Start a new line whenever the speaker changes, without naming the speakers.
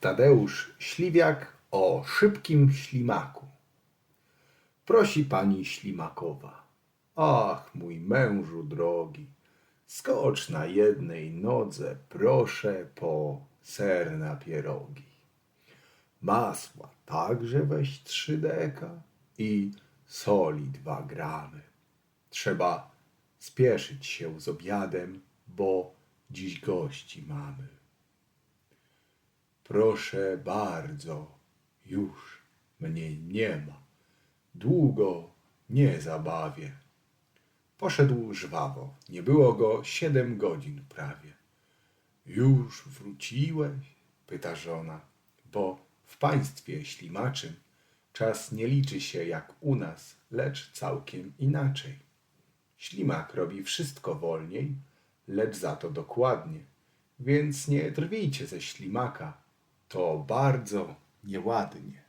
Tadeusz Śliwiak o szybkim ślimaku. Prosi pani ślimakowa. Ach, mój mężu drogi, skocz na jednej nodze, proszę po ser na pierogi. Masła także weź trzy deka i soli dwa gramy. Trzeba spieszyć się z obiadem, bo dziś gości mamy. Proszę bardzo, już mnie nie ma. Długo nie zabawię. Poszedł żwawo, nie było go siedem godzin prawie. Już wróciłeś? pyta żona, bo w państwie ślimaczym czas nie liczy się jak u nas, lecz całkiem inaczej. Ślimak robi wszystko wolniej, lecz za to dokładnie, więc nie drwijcie ze ślimaka, to bardzo nieładnie.